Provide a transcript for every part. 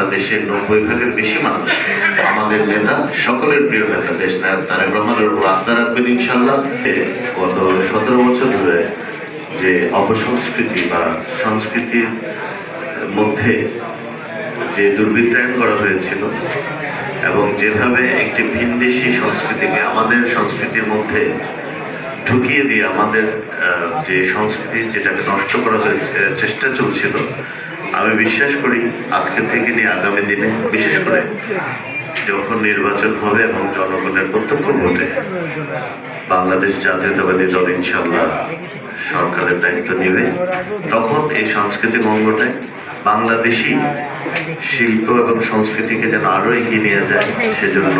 বাংলাদেশের নব্বই ভাগের বেশি মানুষ। আমাদের নেতা, সকলের প্রিয় নেতা দেশ নায়ক তারেক রহমানের উপর আস্থা রাখবেন ইনশাল্লাহ গত সতেরো বছর ধরে যে অপসংস্কৃতি বা সংস্কৃতির মধ্যে যে দুর্বৃত্তায়ন করা হয়েছিল এবং যেভাবে একটি ভিনদেশি সংস্কৃতিকে আমাদের সংস্কৃতির মধ্যে ঢুকিয়ে দিয়ে আমাদের যে সংস্কৃতি যেটাকে নষ্ট করা হয়েছে, চেষ্টা চলছিল আমি বিশ্বাস করি আজকে থেকে নিয়ে আগামী দিনে, বিশেষ করে যখন নির্বাচন হবে এবং জনগণের প্রত্যক্ষ ভোটে বাংলাদেশ জাতীয়তাবাদী দল ইনশাল্লাহ সরকারের দায়িত্ব নেবে, তখন এই সাংস্কৃতিক অঙ্গটায় বাংলাদেশি শিল্প এবং সংস্কৃতিকে যেন আরও এগিয়ে নিয়ে যায়, সেজন্য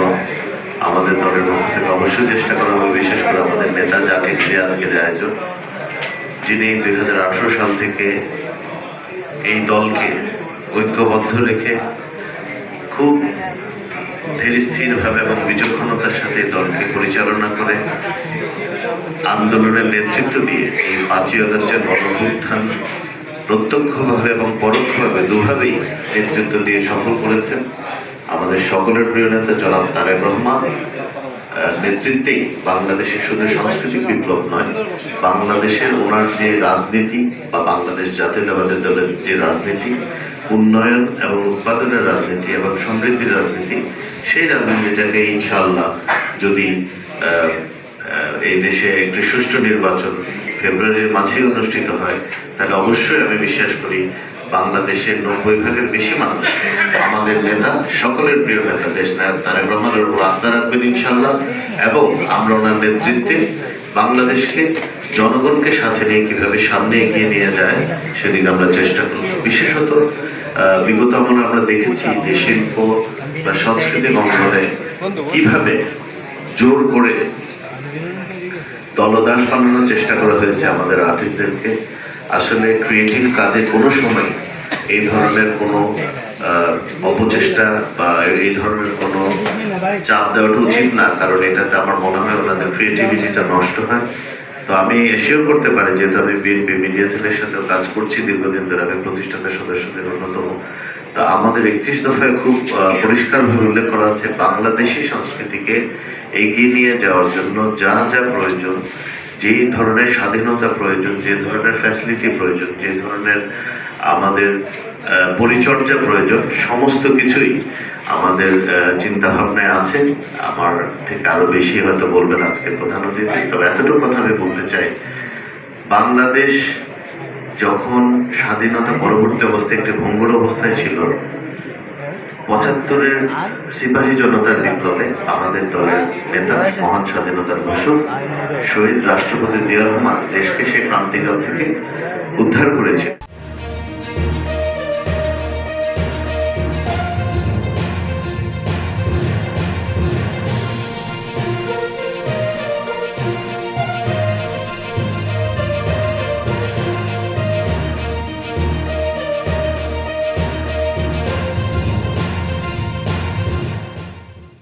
আমাদের দলের পক্ষ থেকে অবশ্যই চেষ্টা করা হবে, বিশেষ করে আমাদের নেতা যাকে ঘিরে আজকের আয়োজন, যিনি দু হাজার আঠেরো সাল থেকে এই দলকে ঐক্যবদ্ধ রেখে খুব ধীর স্থিরভাবে এবং বিচক্ষণতার সাথে দলকে পরিচালনা করে আন্দোলনের নেতৃত্ব দিয়ে এই পাঁচই আগস্টের গণঅভ্যুত্থান প্রত্যক্ষভাবে এবং পরোক্ষভাবে দুভাবেই নেতৃত্ব দিয়ে সফল করেছেন আমাদের সকলের প্রিয় নেতা জনাব তারেক রহমান নেতৃত্বেই বাংলাদেশের শুধু সাংস্কৃতিক বিপ্লব নয় বাংলাদেশের ওনার যে রাজনীতি বা বাংলাদেশ জাতীয়তাবাদী দলের যে রাজনীতি উন্নয়ন এবং উৎপাদনের রাজনীতি এবং সমৃদ্ধির রাজনীতি সেই রাজনীতিটাকে ইনশাল্লাহ যদি এই দেশে একটি সুষ্ঠু নির্বাচন ফেব্রুয়ারির মাঝেই অনুষ্ঠিত হয় তাহলে অবশ্যই আমি বিশ্বাস করি বাংলাদেশের নব্বই ভাগের বেশি মানুষ। আমাদের নেতা, সকলের প্রিয় নেতা দেশ নায়ক তারেক রহমানের আস্থা রাখবেন ইনশাল্লাহ। এবং আমরা ওনার নেতৃত্বে বাংলাদেশকে, জনগণকে সাথে নিয়ে কীভাবে সামনে এগিয়ে নিয়ে যায়, সেদিকে আমরা চেষ্টা করব। বিশেষত বিগত আমলে আমরা দেখেছি যে শিল্প বা সাংস্কৃতিক অঙ্গনে কীভাবে জোর করে দলদাস বানানোর চেষ্টা করা হয়েছে আমাদের আর্টিস্টদেরকে আসলে ক্রিয়েটিভ কাজে কোনো সময় এই ধরনের কোনো অপচেষ্টা বা এই ধরনের কোনো চাপ দেওয়াটা উচিত না, কারণ এটাতে আমার মনে হয় ওনাদের ক্রিয়েটিভিটিটা নষ্ট হয়। তো আমি এসিওর করতে পারি, যেহেতু আমি বিএনপি মিডিয়া সেলের সাথেও কাজ করছি, দীর্ঘদিন ধরে আমি প্রতিষ্ঠাতা সদস্যদের অন্যতম। তা আমাদের একত্রিশ দফায় খুব পরিষ্কারভাবে উল্লেখ করা আছে বাংলাদেশি সংস্কৃতিকে এগিয়ে নিয়ে যাওয়ার জন্য যা যা প্রয়োজন যে ধরনের স্বাধীনতা প্রয়োজন, যে ধরনের ফ্যাসিলিটি প্রয়োজন, যে ধরনের আমাদের পরিচর্যা প্রয়োজন, সমস্ত কিছুই আমাদের চিন্তা ভাবনায় আছে। আমার থেকে আরও বেশি হয়তো বলবেন আজকে প্রধান অতিথি। তবে এতটুকু কথা আমি বলতে চাই, বাংলাদেশ যখন স্বাধীনতা পরবর্তী অবস্থায় একটি ভঙ্গুর অবস্থায় ছিল পঁচাত্তরের সিপাহী জনতার বিপ্লবে আমাদের দলের নেতা, মহান স্বাধীনতার ঘোষক, শহীদ রাষ্ট্রপতি জিয়া রহমান দেশকে সেই ক্রান্তিকাল থেকে উদ্ধার করেছে।